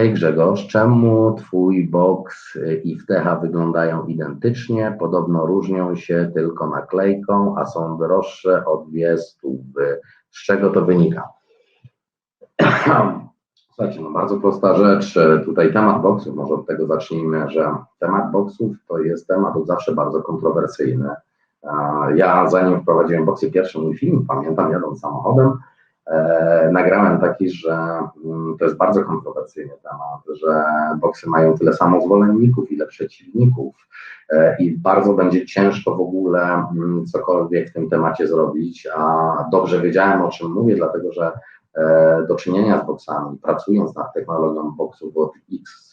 Hej Grzegorz, czemu Twój box i wtecha wyglądają identycznie? Podobno różnią się tylko naklejką, a są droższe o dwie stówy. Z czego to wynika? Słuchajcie, no bardzo prosta rzecz. Tutaj temat boxów, może od tego zacznijmy, że temat boxów to jest temat od zawsze bardzo kontrowersyjny. Ja zanim wprowadziłem boxy, pierwszy mój film, pamiętam, jadąc samochodem, nagrałem taki, że mm, to jest bardzo kontrowersyjny temat, że boksy mają tyle samo zwolenników, ile przeciwników e, i bardzo będzie ciężko w ogóle mm, cokolwiek w tym temacie zrobić, a dobrze wiedziałem o czym mówię, dlatego że e, do czynienia z boksami, pracując nad technologią boksów od X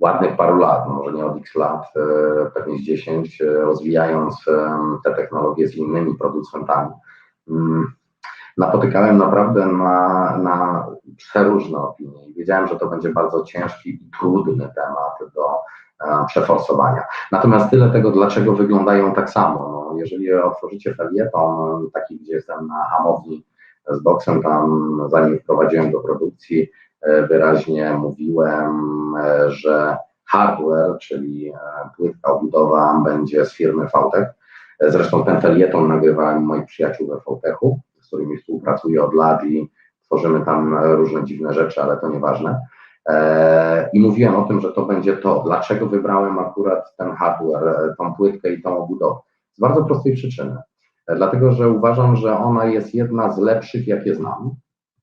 ładnych paru lat, no może nie od x lat, e, pewnie z 10, e, rozwijając e, te technologie z innymi producentami. Napotykałem naprawdę na, na przeróżne opinie i wiedziałem, że to będzie bardzo ciężki i trudny temat do przeforsowania. Natomiast tyle tego, dlaczego wyglądają tak samo. No, jeżeli otworzycie felieton, taki gdzie jestem na hamowni z boksem, tam zanim wprowadziłem do produkcji, E, wyraźnie mówiłem, e, że hardware, czyli e, płytka obudowa będzie z firmy VTech. Zresztą ten felieton nagrywałem moich przyjaciół we VTechu, z którymi współpracuję od lat i tworzymy tam różne dziwne rzeczy, ale to nieważne. I mówiłem o tym, że to będzie to. Dlaczego wybrałem akurat ten hardware, tą płytkę i tą obudowę? Z bardzo prostej przyczyny. Dlatego, że uważam, że ona jest jedna z lepszych, jakie znam,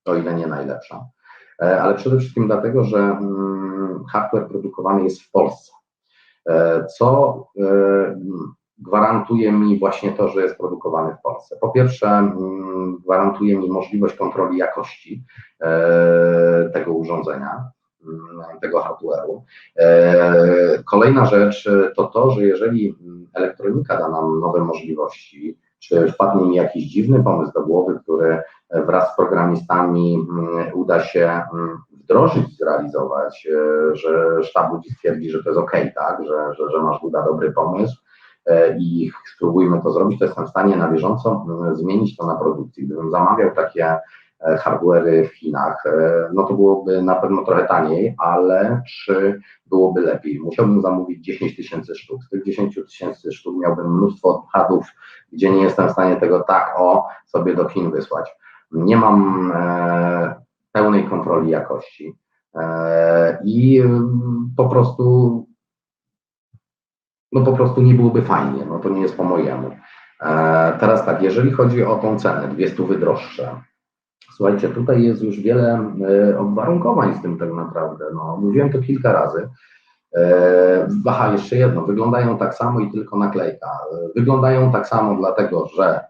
o ile nie najlepsza. E, ale przede wszystkim dlatego, że mm, hardware produkowany jest w Polsce, e, co e, gwarantuje mi właśnie to, że jest produkowany w Polsce. Po pierwsze, mm, gwarantuje mi możliwość kontroli jakości tego urządzenia, mm, tego hardware'u. Kolejna rzecz to to, że jeżeli elektronika da nam nowe możliwości, czy wpadnie mi jakiś dziwny pomysł do głowy, który wraz z programistami mm, uda się mm, wdrożyć, zrealizować, e, że sztab ludzi stwierdzi, że to jest ok, tak, że, że, że masz uda dobry pomysł e, i spróbujmy to zrobić, to jestem w stanie na bieżąco mm, zmienić to na produkcji. Gdybym zamawiał takie e, hardware'y w Chinach, no to byłoby na pewno trochę taniej, ale czy byłoby lepiej? Musiałbym zamówić 10 tysięcy sztuk. Z tych 10 tysięcy sztuk miałbym mnóstwo odpadów, gdzie nie jestem w stanie tego tak o sobie do Chin wysłać nie mam e, pełnej kontroli jakości e, i po prostu no po prostu nie byłoby fajnie, no to nie jest po mojemu. E, teraz tak, jeżeli chodzi o tą cenę, dwie stówy droższe, słuchajcie, tutaj jest już wiele obwarunkowań z tym tak naprawdę, no. Mówiłem to kilka razy, Aha, jeszcze jedno, wyglądają tak samo i tylko naklejka. Wyglądają tak samo dlatego, że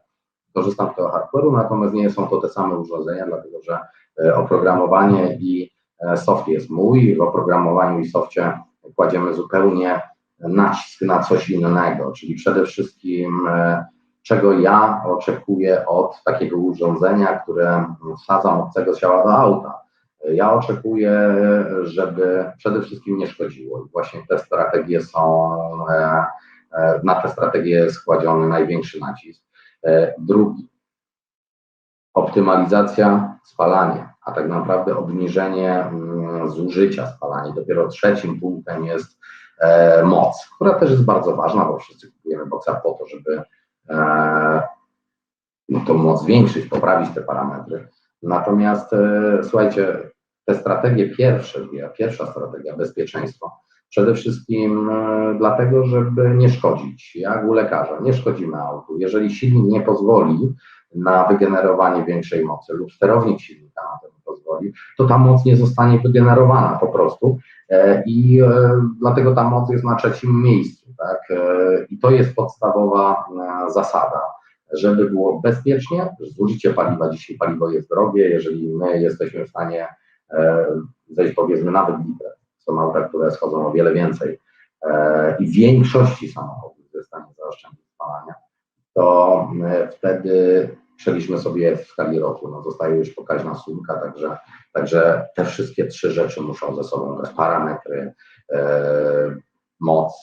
korzystam z tego hardware'u, natomiast nie są to te same urządzenia, dlatego że e, oprogramowanie i e, soft jest mój, w oprogramowaniu i softie kładziemy zupełnie nacisk na coś innego, czyli przede wszystkim e, czego ja oczekuję od takiego urządzenia, które wsadzam obcego ciała do auta. Ja oczekuję, żeby przede wszystkim nie szkodziło. I właśnie te strategie są, na te strategie jest kładziony największy nacisk. E, drugi, optymalizacja spalania, a tak naprawdę obniżenie mm, zużycia spalania. Dopiero trzecim punktem jest e, moc, która też jest bardzo ważna, bo wszyscy kupujemy boksa po to, żeby e, no, tą moc zwiększyć, poprawić te parametry. Natomiast słuchajcie, te strategie pierwsze, pierwsza strategia bezpieczeństwo, Przede wszystkim e, dlatego, żeby nie szkodzić, jak u lekarza, nie szkodzimy autu. Jeżeli silnik nie pozwoli na wygenerowanie większej mocy lub sterownik silnika na to nie pozwoli, to ta moc nie zostanie wygenerowana po prostu e, i e, dlatego ta moc jest na trzecim miejscu. Tak? I to jest podstawowa zasada żeby było bezpiecznie, zużycie paliwa, dzisiaj paliwo jest drogie, jeżeli my jesteśmy w stanie zejść powiedzmy nawet litrę są auta, które schodzą o wiele więcej e, i większości samochodów jest w stanie zaoszczędzić spalania, to e, wtedy przeliczmy sobie w skali roku. No, zostaje już pokaźna sumka, także, także te wszystkie trzy rzeczy muszą ze sobą grać. Parametry, e, moc,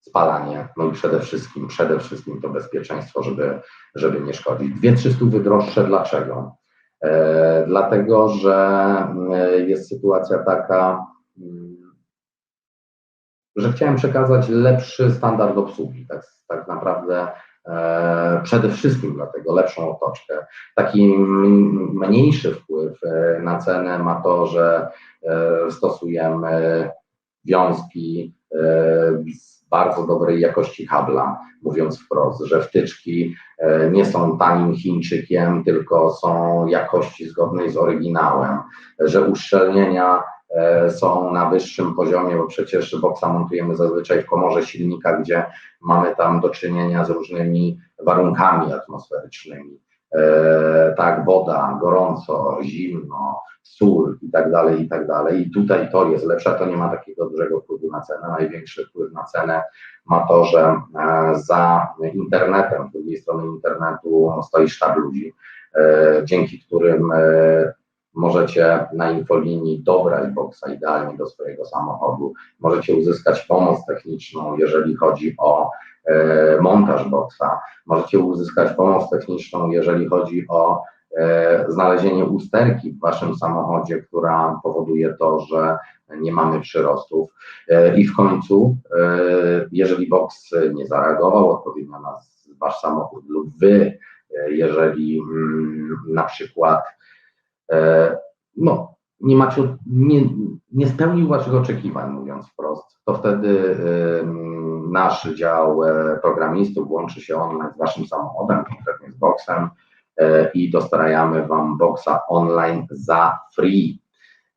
spalanie, no i przede wszystkim, przede wszystkim to bezpieczeństwo, żeby, żeby nie szkodzić. Dwie, trzy stówy droższe, dlaczego? E, dlatego, że e, jest sytuacja taka, mm, że chciałem przekazać lepszy standard obsługi, tak, tak naprawdę przede wszystkim dlatego lepszą otoczkę. Taki mniejszy wpływ na cenę ma to, że stosujemy wiązki z bardzo dobrej jakości habla, mówiąc wprost, że wtyczki e, nie są tanim Chińczykiem, tylko są jakości zgodnej z oryginałem, że uszczelnienia e, są na wyższym poziomie, bo przecież boksa montujemy zazwyczaj w komorze silnika, gdzie mamy tam do czynienia z różnymi warunkami atmosferycznymi. E, tak, woda, gorąco, zimno, sól i tak dalej, i tak dalej. I tutaj to jest lepsze, to nie ma takiego dużego wpływu na cenę. Największy wpływ na cenę ma to, że e, za internetem, z drugiej strony internetu stoi sztab ludzi, e, dzięki którym możecie na infolinii dobrać boksa idealnie do swojego samochodu. Możecie uzyskać pomoc techniczną, jeżeli chodzi o E, montaż boksa. Możecie uzyskać pomoc techniczną, jeżeli chodzi o e, znalezienie usterki w waszym samochodzie, która powoduje to, że nie mamy przyrostów. E, I w końcu, jeżeli boks nie zareagował odpowiednio na wasz samochód lub wy, jeżeli mm, na przykład no, nie macie, nie, nie spełnił waszych oczekiwań, mówiąc wprost, to wtedy nasz dział e, programistów łączy się online z waszym samochodem, konkretnie z boxem e, i dostarajamy wam boxa online za free.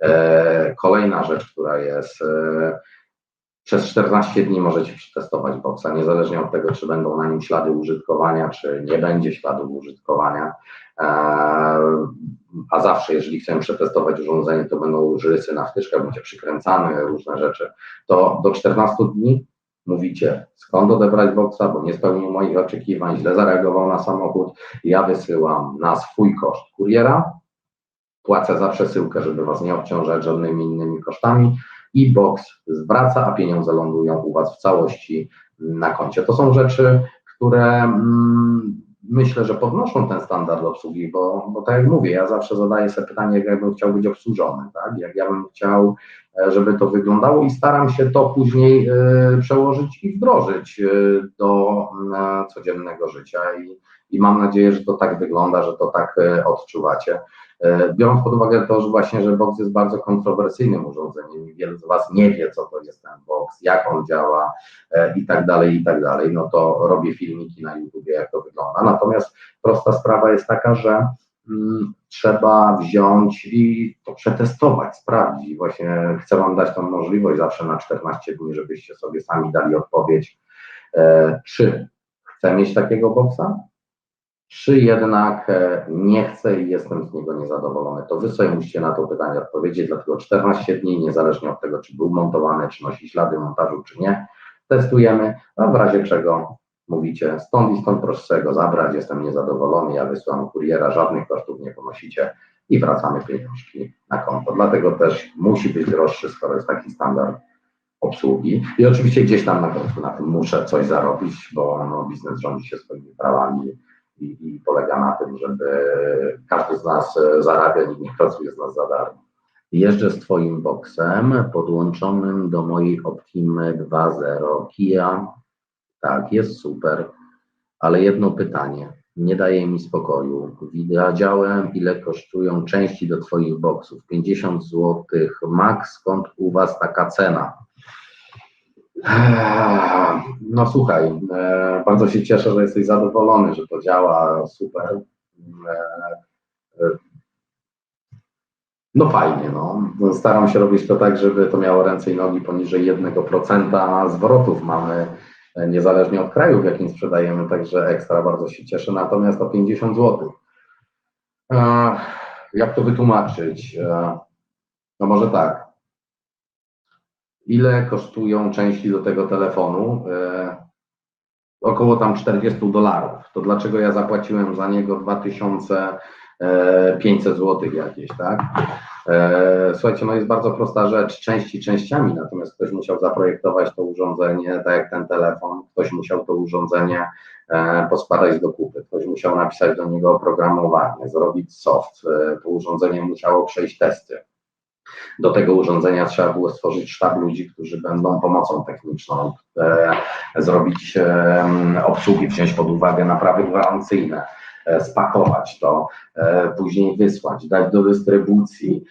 E, kolejna rzecz, która jest, przez 14 dni możecie przetestować boxa, niezależnie od tego, czy będą na nim ślady użytkowania, czy nie będzie śladów użytkowania. A zawsze, jeżeli chcemy przetestować urządzenie, to będą rysy na wtyczkach, będzie przykręcane, różne rzeczy. To do 14 dni mówicie, skąd odebrać boksa, bo nie spełnił moich oczekiwań, źle zareagował na samochód, ja wysyłam na swój koszt kuriera, płacę za przesyłkę, żeby Was nie obciążać żadnymi innymi kosztami i boks zwraca, a pieniądze lądują u Was w całości na koncie. To są rzeczy, które mm, myślę, że podnoszą ten standard obsługi, bo, bo tak jak mówię, ja zawsze zadaję sobie pytanie, jak bym chciał być obsłużony, tak? jak ja bym chciał, e, żeby to wyglądało i staram się to później y, przełożyć i wdrożyć y, do codziennego życia i, i mam nadzieję, że to tak wygląda, że to tak odczuwacie. E, biorąc pod uwagę to, że właśnie, że box jest bardzo kontrowersyjnym urządzeniem i wielu z Was nie wie, co to jest ten box, jak on działa e, i tak dalej, i tak dalej, no to robię filmiki na YouTube, jak to wygląda. Natomiast prosta sprawa jest taka, że mm, trzeba wziąć i to przetestować, sprawdzić. Właśnie chcę Wam dać tą możliwość zawsze na 14 dni, żebyście sobie sami dali odpowiedź, e, czy chcę mieć takiego boksa, czy jednak e, nie chcę i jestem z niego niezadowolony. To wy sobie musicie na to pytanie odpowiedzieć, dlatego 14 dni, niezależnie od tego, czy był montowany, czy nosi ślady montażu, czy nie, testujemy, a w razie czego mówicie stąd i stąd proszę go zabrać, jestem niezadowolony, ja wysyłam kuriera, żadnych kosztów nie ponosicie i wracamy pieniążki na konto. Dlatego też musi być droższy, skoro jest taki standard obsługi. I oczywiście gdzieś tam na końcu na tym muszę coś zarobić, bo no, biznes rządzi się swoimi prawami i, i polega na tym, żeby każdy z nas e, zarabia, nikt nie pracuje z nas za darmo. Jeżdżę z Twoim boksem podłączonym do mojej Optimy 2.0 Kia. Tak, jest super, ale jedno pytanie nie daje mi spokoju. Widziałem, ile kosztują części do Twoich boksów. 50 zł max, skąd u Was taka cena? Eee, no słuchaj, e, bardzo się cieszę, że jesteś zadowolony, że to działa super. E, e, no fajnie, no. Staram się robić to tak, żeby to miało ręce i nogi poniżej 1% zwrotów mamy, niezależnie od kraju, w jakim sprzedajemy, także ekstra bardzo się cieszę. Natomiast o 50 zł. Jak to wytłumaczyć? No może tak ile kosztują części do tego telefonu? E, około tam 40 dolarów. To dlaczego ja zapłaciłem za niego 2500 zł jakieś, tak? E, słuchajcie, no jest bardzo prosta rzecz, części częściami, natomiast ktoś musiał zaprojektować to urządzenie, tak jak ten telefon, ktoś musiał to urządzenie e, poskładać do kupy, ktoś musiał napisać do niego oprogramowanie, zrobić soft, e, to urządzenie musiało przejść testy. Do tego urządzenia trzeba było stworzyć sztab ludzi, którzy będą pomocą techniczną, e, zrobić e, obsługi, wziąć pod uwagę naprawy gwarancyjne, e, spakować to, później wysłać, dać do dystrybucji,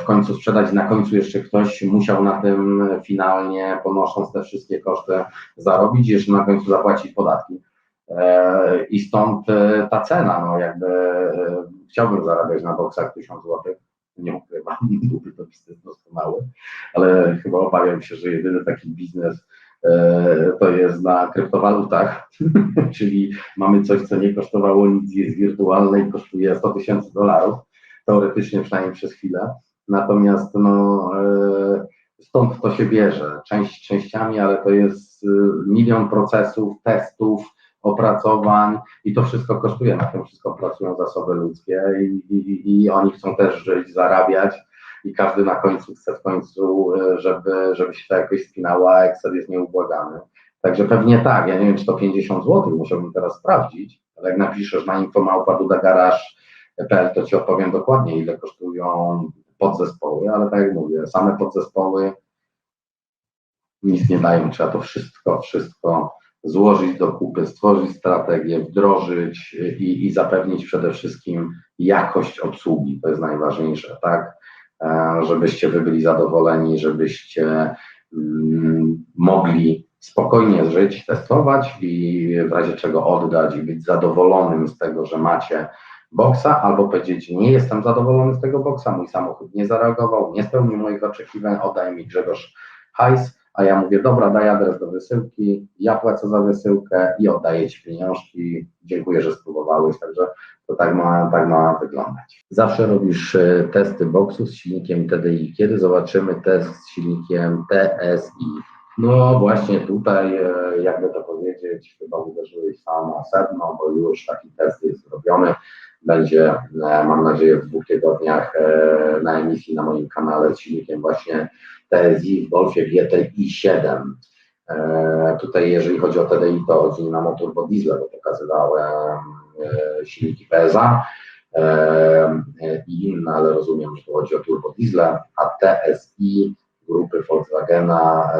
w końcu sprzedać. Na końcu jeszcze ktoś musiał na tym finalnie, ponosząc te wszystkie koszty, zarobić, jeszcze na końcu zapłacić podatki. I stąd ta cena, no jakby chciałbym zarabiać na boksach 1000 złotych nie ukrywam, byłby to biznes doskonały, ale chyba obawiam się, że jedyny taki biznes e, to jest na kryptowalutach, czyli mamy coś, co nie kosztowało nic, jest wirtualne i kosztuje 100 tysięcy dolarów, teoretycznie przynajmniej przez chwilę, natomiast no, e, stąd to się bierze, część częściami, ale to jest e, milion procesów, testów, opracowań i to wszystko kosztuje, na tym wszystko pracują zasoby ludzkie i, i, i oni chcą też żyć, zarabiać i każdy na końcu chce w końcu, e, żeby, żeby się to jakoś spinało, a Excel jest nieubłagany. Także pewnie tak, ja nie wiem, czy to 50 zł, musiałbym teraz sprawdzić, ale jak napiszesz na infomałpa.dudagaraż.pl, to Ci opowiem dokładnie, ile kosztują podzespoły, ale tak jak mówię, same podzespoły nic nie dają, trzeba to wszystko, wszystko złożyć do kupy, stworzyć strategię, wdrożyć i, i zapewnić przede wszystkim jakość obsługi. To jest najważniejsze, tak? E, żebyście wy byli zadowoleni, żebyście mm, mogli spokojnie żyć, testować i w razie czego oddać i być zadowolonym z tego, że macie boksa, albo powiedzieć, nie jestem zadowolony z tego boksa, mój samochód nie zareagował, nie spełnił moich oczekiwań, oddaj mi Grzegorz hajs, a ja mówię, dobra, daj adres do wysyłki, ja płacę za wysyłkę i oddaję Ci pieniążki, dziękuję, że spróbowałeś, także to tak ma, tak ma wyglądać. Zawsze robisz e, testy boksów z silnikiem TDI. Kiedy zobaczymy test z silnikiem TSI? No właśnie tutaj, e, jakby to powiedzieć, chyba uderzyłeś sam na sedno, bo już taki test jest zrobiony. Będzie, e, mam nadzieję, w dwóch tygodniach na emisji na moim kanale z silnikiem właśnie TSI w Golfie GTI 7. E, tutaj jeżeli chodzi o TDI, to chodzi nam o turbo diesla, bo pokazywałem e, silniki PSA e, i inne, ale rozumiem, że tu chodzi o turbo diesla, a TSI grupy Volkswagena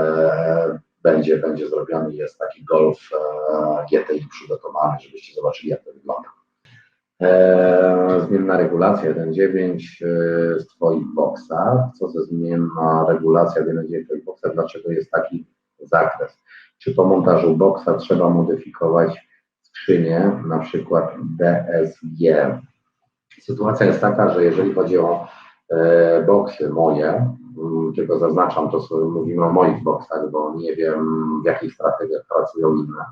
będzie, będzie zrobiony, jest taki Golf GTI przygotowany, żebyście zobaczyli jak to wygląda. E, zmienna regulacja 1.9 e, w Twoich boksach. Co ze zmienna regulacja 1.9 w Twoich boksach? Dlaczego jest taki zakres? Czy po montażu boksa trzeba modyfikować skrzynię, na przykład DSG? Sytuacja jest taka, że jeżeli chodzi o e, boksy moje, mm, tylko zaznaczam to, mówimy o moich boksach, bo nie wiem, w jakich strategiach pracują inne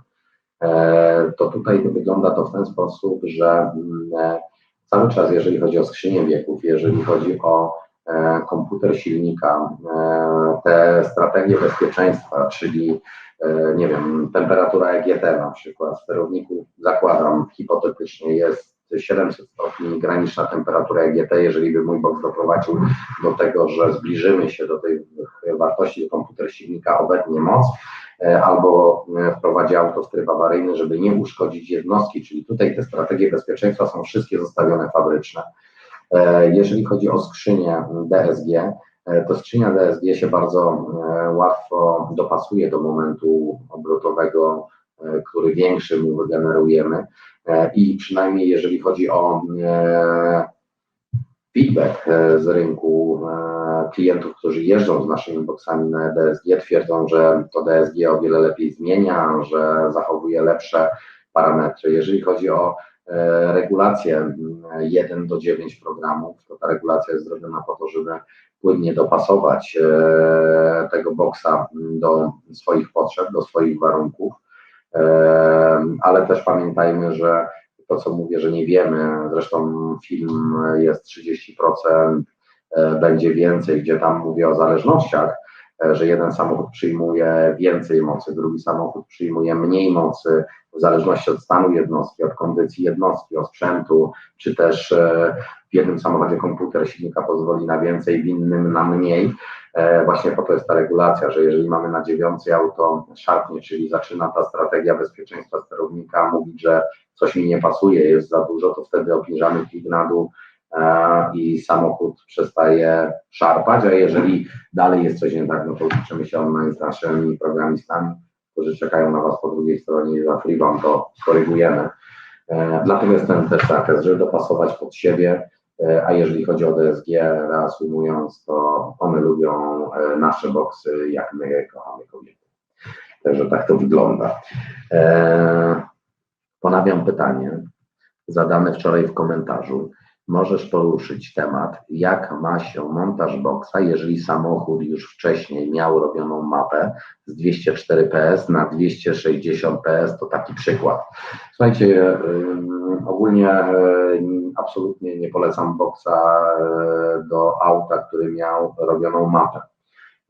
to tutaj wygląda to w ten sposób, że mm, e, cały czas, jeżeli chodzi o skrzynię wieków, jeżeli chodzi o e, komputer silnika, te strategie bezpieczeństwa, czyli nie wiem, temperatura EGT na przykład w sterowniku zakładam hipotetycznie jest 700 stopni graniczna temperatura EGT, jeżeli by mój box doprowadził do tego, że zbliżymy się do tej wartości, komputer silnika obecnie moc, E, albo e, wprowadzi auto w tryb awaryjny, żeby nie uszkodzić jednostki, czyli tutaj te strategie bezpieczeństwa są wszystkie zostawione fabryczne. E, jeżeli chodzi o skrzynię DSG, to skrzynia DSG się bardzo łatwo dopasuje do momentu obrotowego, który większy mu wygenerujemy i przynajmniej jeżeli chodzi o feedback z rynku klientów, którzy jeżdżą z naszymi boksami na DSG, twierdzą, że to DSG o wiele lepiej zmienia, że zachowuje lepsze parametry. Jeżeli chodzi o e, regulację 1 do 9 programów, to ta regulacja jest zrobiona po to, żeby płynnie dopasować e, tego boksa do swoich potrzeb, do swoich warunków, e, ale też pamiętajmy, że to, co mówię, że nie wiemy, zresztą film jest 30% E, będzie więcej, gdzie tam mówię o zależnościach, e, że jeden samochód przyjmuje więcej mocy, drugi samochód przyjmuje mniej mocy, w zależności od stanu jednostki, od kondycji jednostki, od sprzętu, czy też e, w jednym samochodzie komputer silnika pozwoli na więcej, w innym na mniej. E, właśnie po to jest ta regulacja, że jeżeli mamy na dziewiącej auto szarpnie, czyli zaczyna ta strategia bezpieczeństwa sterownika mówić, że coś mi nie pasuje, jest za dużo, to wtedy obniżamy klik na dół e, i samochód przestaje szarpać, a jeżeli dalej jest coś nie tak, no to liczymy się online z naszymi programistami, którzy czekają na Was po drugiej stronie i za free to skorygujemy. E, dlatego jest ten też zakres, żeby dopasować pod siebie, e, a jeżeli chodzi o DSG, reasumując, to one lubią nasze boksy, jak my kochamy kobiety. Także tak to wygląda. Ponawiam pytanie zadane wczoraj w komentarzu. Możesz poruszyć temat, jak ma się montaż boksa, jeżeli samochód już wcześniej miał robioną mapę z 204 PS na 260 PS, to taki przykład. Słuchajcie, ogólnie absolutnie nie polecam boksa do auta, który miał robioną mapę.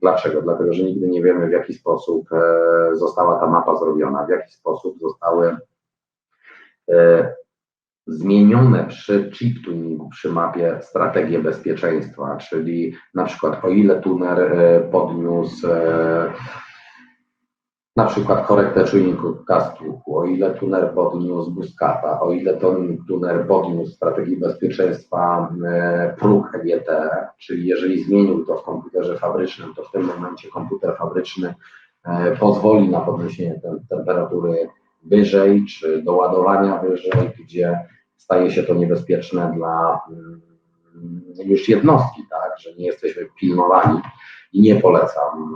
Dlaczego? Dlatego, że nigdy nie wiemy, w jaki sposób została ta mapa zrobiona, w jaki sposób zostały E, zmienione przy chip tuningu, przy mapie strategię bezpieczeństwa, czyli na przykład o ile tuner e, podniósł e, na przykład korektę czujników kastuku, o ile tuner podniósł buskata, o ile tuner podniósł strategii bezpieczeństwa próg EGT, czyli jeżeli zmienił to w komputerze fabrycznym, to w tym momencie komputer fabryczny pozwoli na podniesienie temperatury wyżej, czy do ładowania wyżej, gdzie staje się to niebezpieczne dla mm, już jednostki, tak, że nie jesteśmy pilnowani i nie polecam.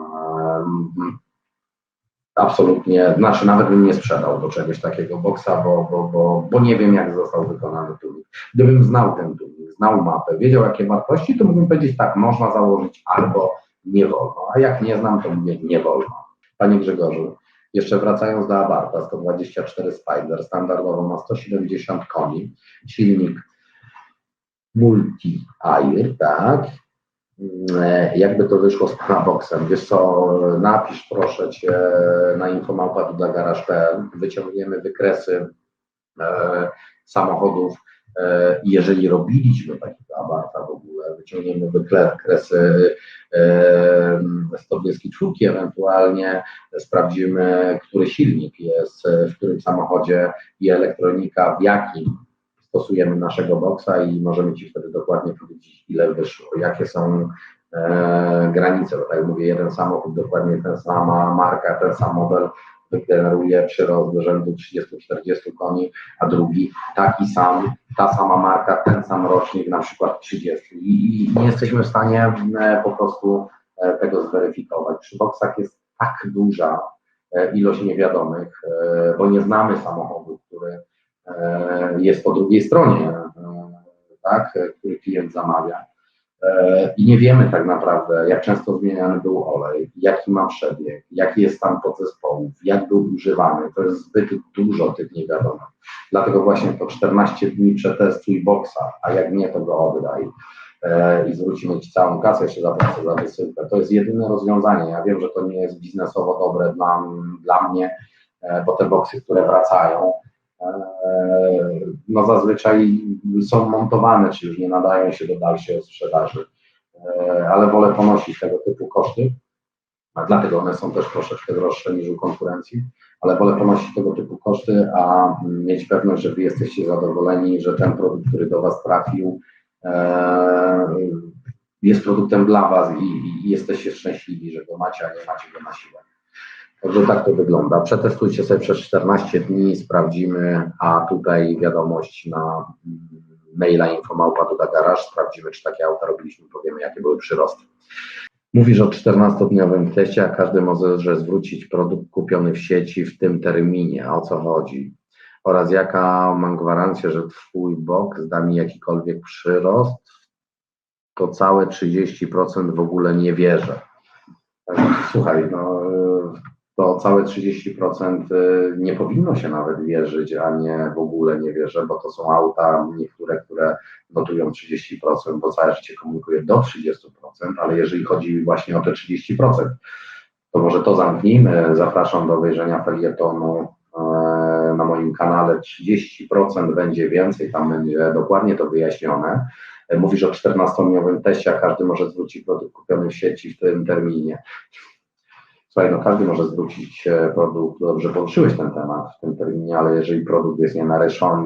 Absolutnie, znaczy nawet bym nie sprzedał do czegoś takiego boksa, bo, bo, bo, bo nie wiem, jak został wykonany tuning. Gdybym znał ten tuning, znał mapę, wiedział, jakie wartości, to mógłbym powiedzieć tak, można założyć albo nie wolno, a jak nie znam, to mówię nie wolno. Panie Grzegorzu, jeszcze wracając do Abarta, 124 Spider, standardowo ma 170 koni, silnik multi-air, tak? E, jakby to wyszło z Pana Boxem? Wiesz co, napisz proszę Cię na infomałpa dla garaż.pl, wyciągniemy wykresy e, samochodów E, jeżeli robiliśmy takiego abarta w ogóle, wyciągniemy wykresy 124, ewentualnie sprawdzimy, który silnik jest w którym samochodzie i elektronika, w jakim stosujemy naszego boksa i możemy Ci wtedy dokładnie powiedzieć, ile wyszło, jakie są e, granice, bo tak jak mówię, jeden samochód, dokładnie ten sama marka, ten sam model wygeneruje przyrost do rzędu 30-40 koni, a drugi taki sam, ta sama marka, ten sam rocznik, na przykład 30. I, nie jesteśmy w stanie e, po prostu e, tego zweryfikować. Przy boksach jest tak duża e, ilość niewiadomych, bo nie znamy samochodu, który jest po drugiej stronie, tak, który klient zamawia i nie wiemy tak naprawdę, jak często zmieniany był olej, jaki ma przebieg, jaki jest stan podzespołów, jak był używany. To jest zbyt dużo tych niewiadomych. Dlatego właśnie to 14 dni przetestuj boksa, a jak nie, to go oddaj e, i zwrócimy Ci całą kasę, jeszcze zapłacę za wysyłkę. To jest jedyne rozwiązanie. Ja wiem, że to nie jest biznesowo dobre dla, dla mnie, e, bo te boksy, które wracają, no zazwyczaj są montowane, czy już nie nadają się do dalszej sprzedaży, e, ale wolę ponosić tego typu koszty, dlatego one są też troszeczkę droższe niż u konkurencji, ale wolę ponosić tego typu koszty, a mieć pewność, że Wy jesteście zadowoleni, że ten produkt, który do Was trafił, e, jest produktem dla Was i, i jesteście szczęśliwi, że go macie, a nie macie go na siłę. Także tak to wygląda. Przetestujcie sobie przez 14 dni, sprawdzimy, a tutaj wiadomość na maila infomałpa do garaż, sprawdzimy, czy takie auta robiliśmy, powiemy, jakie były przyrosty. Mówisz o 14-dniowym teście, a każdy może zwrócić produkt kupiony w sieci w tym terminie. O co chodzi? Oraz jaka mam gwarancję, że Twój box da mi jakikolwiek przyrost? To całe 30% w ogóle nie wierzę. Słuchaj, no to całe 30% y, nie powinno się nawet wierzyć, a nie w ogóle nie wierzę, bo to są auta niektóre, które notują 30%, bo całe życie komunikuje do 30%, ale jeżeli chodzi właśnie o te 30%, to może to zamknijmy. Zapraszam do obejrzenia felietonu e, na moim kanale. 30% będzie więcej, tam będzie dokładnie to wyjaśnione. E, mówisz o 14-dniowym teście, a każdy może zwrócić produkt kupiony w sieci w tym terminie. Słuchaj, no każdy może zwrócić produkt, dobrze poruszyłeś ten temat w tym terminie, ale jeżeli produkt jest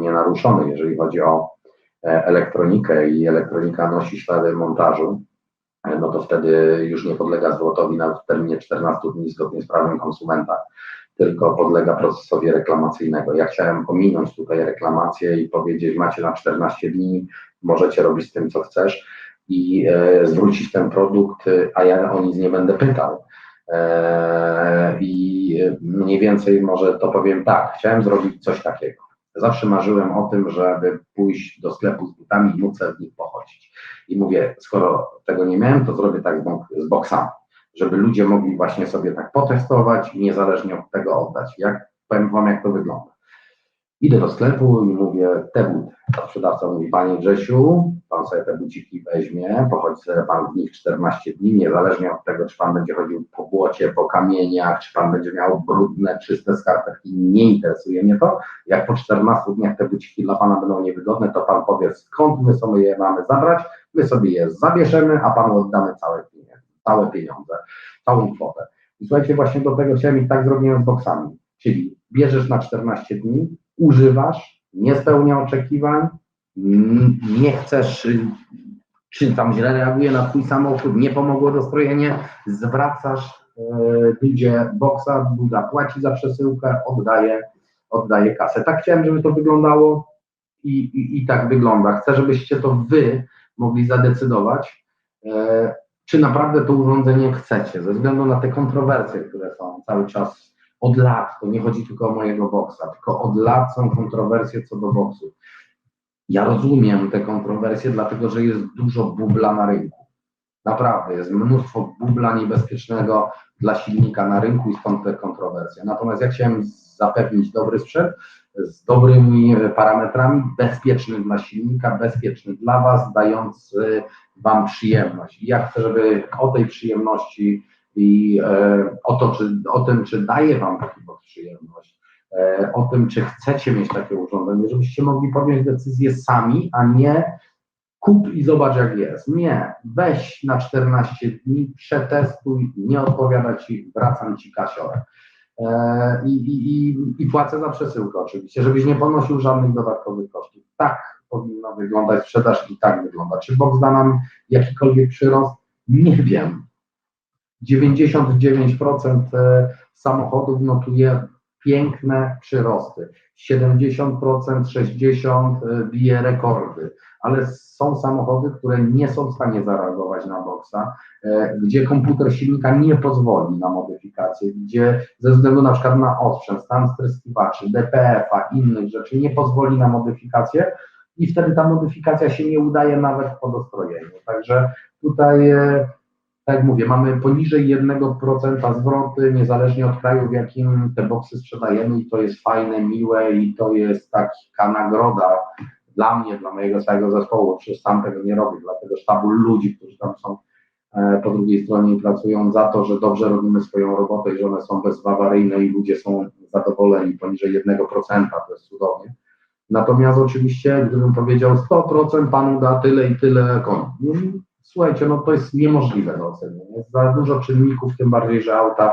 nienaruszony, jeżeli chodzi o e, elektronikę i elektronika nosi ślady montażu, e, no to wtedy już nie podlega zwrotowi nawet w terminie 14 dni zgodnie z prawem konsumenta, tylko podlega procesowi reklamacyjnego. Ja chciałem pominąć tutaj reklamację i powiedzieć, macie na 14 dni, możecie robić z tym, co chcesz i e, zwrócić ten produkt, a ja o nic nie będę pytał I mniej więcej może to powiem tak, chciałem zrobić coś takiego. Zawsze marzyłem o tym, żeby pójść do sklepu z butami i móc w nich pochodzić. I mówię, skoro tego nie miałem, to zrobię tak z boksami, żeby ludzie mogli właśnie sobie tak potestować i niezależnie od tego oddać. Jak powiem Wam, jak to wygląda. Idę do sklepu i mówię, te buty. A sprzedawca mówi, Panie Grzesiu, Pan sobie te buciki weźmie, pochodzi sobie Pan w nich 14 dni, niezależnie od tego, czy Pan będzie chodził po błocie, po kamieniach, czy Pan będzie miał brudne, czyste skarpetki, nie interesuje mnie to. Jak po 14 dniach te buciki dla Pana będą niewygodne, to Pan powie, skąd my sobie je mamy zabrać, my sobie je zabierzemy, a Panu oddamy całe pieniądze, całe pieniądze, całą kwotę. I słuchajcie, właśnie do tego chciałem i tak zrobiłem z boksami. Czyli bierzesz na 14 dni, używasz, nie spełnia oczekiwań, nie chcesz, czy tam źle reaguje na twój samochód, nie pomogło dostrojenie, zwracasz ludzie e, boksa, Buda płaci za przesyłkę, oddaje, oddaje kasę. Tak chciałem, żeby to wyglądało i, i, i tak wygląda. Chcę, żebyście to wy mogli zadecydować, e, czy naprawdę to urządzenie chcecie, ze względu na te kontrowersje, które są cały czas od lat, to nie chodzi tylko o mojego boksa, tylko od lat są kontrowersje co do boksu. Ja rozumiem te kontrowersje, dlatego że jest dużo bubla na rynku. Naprawdę, jest mnóstwo bubla niebezpiecznego dla silnika na rynku i stąd te kontrowersje. Natomiast ja chciałem zapewnić dobry sprzęt z dobrymi parametrami, bezpieczny dla silnika, bezpieczny dla Was, dając Wam przyjemność. I ja chcę, żeby o tej przyjemności i e, o, to, czy, o tym, czy daje Wam boks przyjemność, o tym, czy chcecie mieć takie urządzenie, żebyście mogli podjąć decyzję sami, a nie kup i zobacz jak jest. Nie, weź na 14 dni, przetestuj, nie odpowiada Ci, wracam Ci kasiorę. E, I, i, i, płacę za przesyłkę oczywiście, żebyś nie ponosił żadnych dodatkowych kosztów. Tak powinno wyglądać sprzedaż i tak wygląda. Czy box da nam jakikolwiek przyrost? Nie wiem. 99% e, samochodów notuje piękne przyrosty. 70%, 60% e, bije rekordy, ale są samochody, które nie są w stanie zareagować na boksa, e, gdzie komputer silnika nie pozwoli na modyfikację, gdzie ze względu na przykład na osprzęt, stan stryskiwaczy, DPF-a, innych rzeczy nie pozwoli na modyfikację i wtedy ta modyfikacja się nie udaje nawet po dostrojeniu. Także tutaj tak jak mówię, mamy poniżej 1% zwroty, niezależnie od kraju, w jakim te boksy sprzedajemy i to jest fajne, miłe i to jest taka nagroda dla mnie, dla mojego całego zespołu, przecież sam tego nie robię, dla tego sztabu ludzi, którzy tam są e, po drugiej stronie i pracują za to, że dobrze robimy swoją robotę i że one są bezawaryjne i ludzie są zadowoleni poniżej 1%, to jest cudownie. Natomiast oczywiście, gdybym powiedział 100% panu da tyle i tyle koni, słuchajcie, no to jest niemożliwe do ocenienia. Jest za dużo czynników, tym bardziej, że auta,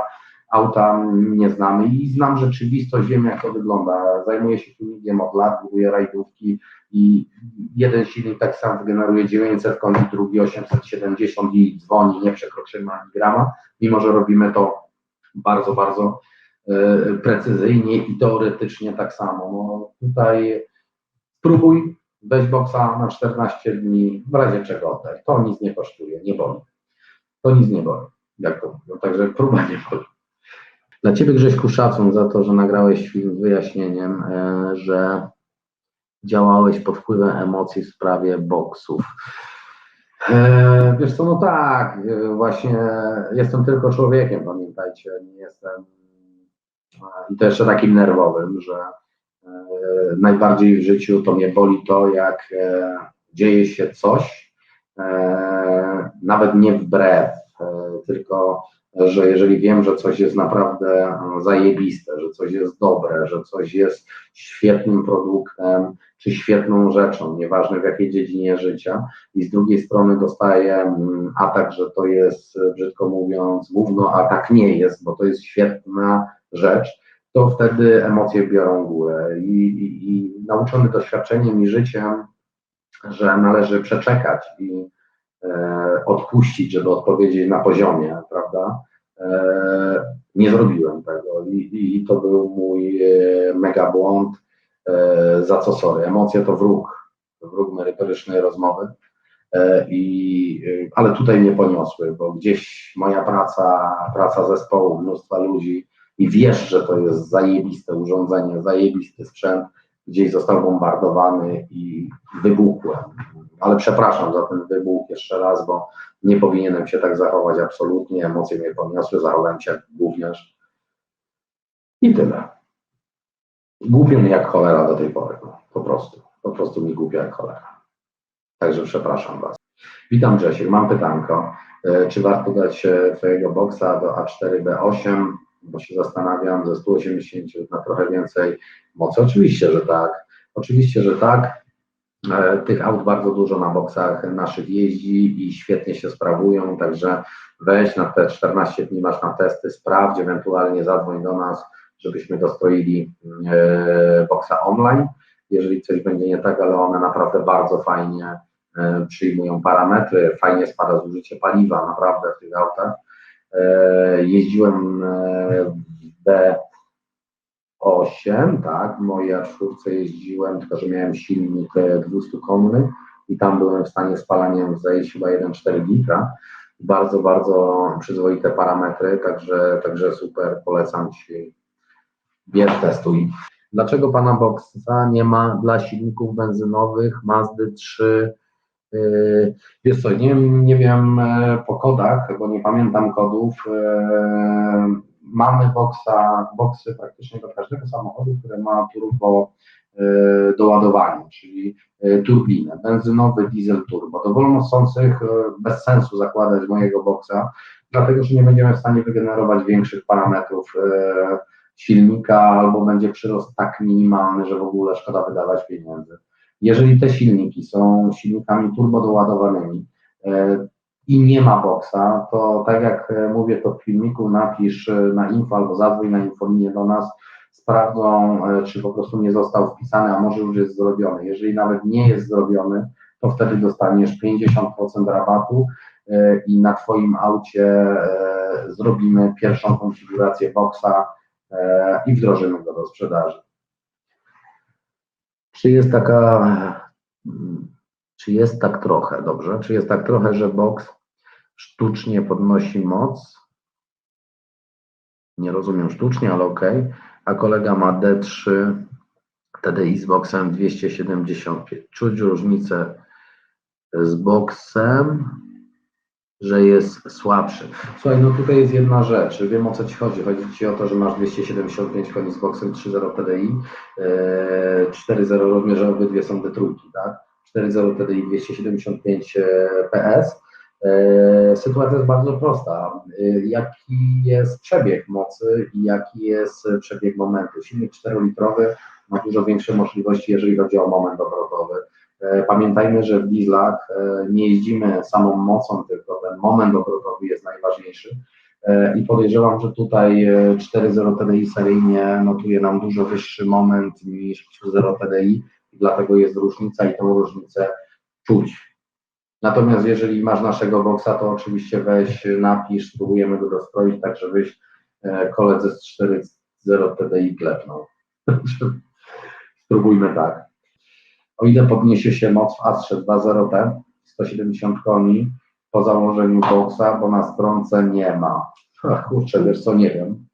auta nie znamy i znam rzeczywistość, wiem jak to wygląda. Zajmuję się tuningiem od lat, buduję rajdówki i jeden silnik tak sam wygeneruje 900 koni, drugi 870 i dzwoni, nie przekroczymy ani grama, mimo że robimy to bardzo, bardzo e, precyzyjnie i teoretycznie tak samo. No, tutaj spróbuj, weź boksa na 14 dni, w razie czego oddaj. To nic nie kosztuje, nie boli. To nic nie boli. Jak to no, Także próba nie boli. Dla Ciebie Grześku szacun za to, że nagrałeś film z wyjaśnieniem, e, że działałeś pod wpływem emocji w sprawie boksów. E, wiesz co, no tak, e, właśnie jestem tylko człowiekiem, pamiętajcie, nie jestem i to jeszcze takim nerwowym, że najbardziej w życiu to mnie boli to, jak e, dzieje się coś, e, nawet nie wbrew, tylko że jeżeli wiem, że coś jest naprawdę zajebiste, że coś jest dobre, że coś jest świetnym produktem czy świetną rzeczą, nieważne w jakiej dziedzinie życia, i z drugiej strony dostaję mm, atak, że to jest, brzydko mówiąc, gówno, a tak nie jest, bo to jest świetna rzecz, to wtedy emocje biorą górę. I, i, i nauczony doświadczeniem i życiem, że należy przeczekać i e, odpuścić, żeby odpowiedzieć na poziomie, prawda? E, nie zrobiłem tego i, i to był mój e, mega błąd, e, za co sorry. Emocje to wróg, wróg merytorycznej rozmowy. E, I, e, ale tutaj mnie poniosły, bo gdzieś moja praca, praca zespołu, mnóstwa ludzi, i wiesz, że to jest zajebiste urządzenie, zajebisty sprzęt, gdzieś został bombardowany i wybuchłem. Ale przepraszam za ten wybuch jeszcze raz, bo nie powinienem się tak zachować absolutnie. Emocje mnie poniosły, zachowałem się jak gówniarz. I tyle. Głupio mi jak cholera do tej pory. No, po prostu. Po prostu mi głupio jak cholera. Także przepraszam Was. Witam Grzesiek. Mam pytanko. E, czy warto dać e, Twojego boksa do A4B8? Bo się zastanawiam, ze 180 na trochę więcej mocy. Oczywiście, że tak. Oczywiście, że tak. E, tych aut bardzo dużo na boksach naszych jeździ i świetnie się sprawują, także weź na te 14 dni masz na testy, sprawdź, ewentualnie zadzwoń do nas, żebyśmy dostroili e, boksa online. Jeżeli coś będzie nie tak, ale one naprawdę bardzo fajnie e, przyjmują parametry, fajnie spada zużycie paliwa, naprawdę w tych autach. E, jeździłem e, w B8, tak, w mojej czwórce jeździłem, tylko że miałem silnik 200 konny i tam byłem w stanie spalaniem zejść chyba 1,4 litra. Bardzo, bardzo przyzwoite parametry, także, także super, polecam Ci, bierz testuj. Dlaczego Pana Boxa nie ma dla silników benzynowych Mazdy 3 Yy, wiesz co, nie, nie wiem e, po kodach, bo nie pamiętam kodów. E, mamy boksa, boksy praktycznie do każdego samochodu, które ma turbo e, doładowanie, czyli turbinę, benzynowy diesel turbo. Do wolnosących bez sensu zakładać mojego boksa, dlatego że nie będziemy w stanie wygenerować większych parametrów silnika albo będzie przyrost tak minimalny, że w ogóle szkoda wydawać pieniędzy. Jeżeli te silniki są silnikami turbodoładowanymi e, i nie ma boksa, to tak jak e, mówię to w filmiku, napisz e, na info albo zadzwoń na infolinię do nas, sprawdzą, czy po prostu nie został wpisany, a może już jest zrobiony. Jeżeli nawet nie jest zrobiony, to wtedy dostaniesz 50% rabatu i na Twoim aucie zrobimy pierwszą konfigurację boksa i wdrożymy go do sprzedaży. Czy jest taka, czy jest tak trochę, dobrze? Czy jest tak trochę, że box sztucznie podnosi moc? Nie rozumiem sztucznie, ale ok. A kolega ma D3 TDI z boxem 275. Czuć różnicę z boxem że jest słabszy. Słuchaj, no tutaj jest jedna rzecz, wiem o co Ci chodzi. Chodzi Ci o to, że masz 275 koni z boxem 3.0 TDI, 4.0 również obydwie są D trójki, tak? 4.0 TDI 275 PS. Sytuacja jest bardzo prosta. E, jaki jest przebieg mocy i jaki jest przebieg momentu? Silnik 4-litrowy ma dużo większe możliwości, jeżeli chodzi o moment obrotowy pamiętajmy, że w dieslach e, nie jeździmy samą mocą, tylko ten moment obrotowy jest najważniejszy. E, I podejrzewam, że tutaj 4.0 TDI seryjnie notuje nam dużo wyższy moment niż 3.0 TDI, dlatego jest różnica i tą różnicę czuć. Natomiast jeżeli masz naszego boksa, to oczywiście weź, napisz, spróbujemy go dostroić, tak żebyś koledze z 4.0 TDI klepnął. Spróbujmy tak. O ile podniesie się moc w Astrze 2.0T, 170 koni, po założeniu boksa, bo na stronce nie ma. Ach, kurczę, wiesz co, nie wiem.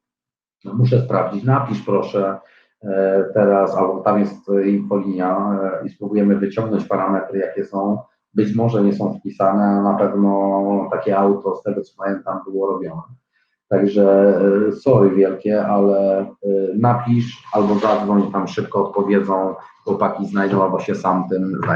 No, muszę sprawdzić. Napisz proszę e, teraz, albo tam jest infolinia e, i spróbujemy wyciągnąć parametry, jakie są. Być może nie są wpisane, a na pewno takie auto, z tego co pamiętam, było robione. Także e, sorry wielkie, ale e, napisz albo zadzwoń, tam szybko odpowiedzą, chłopaki znajdą albo się sam tym zajmę.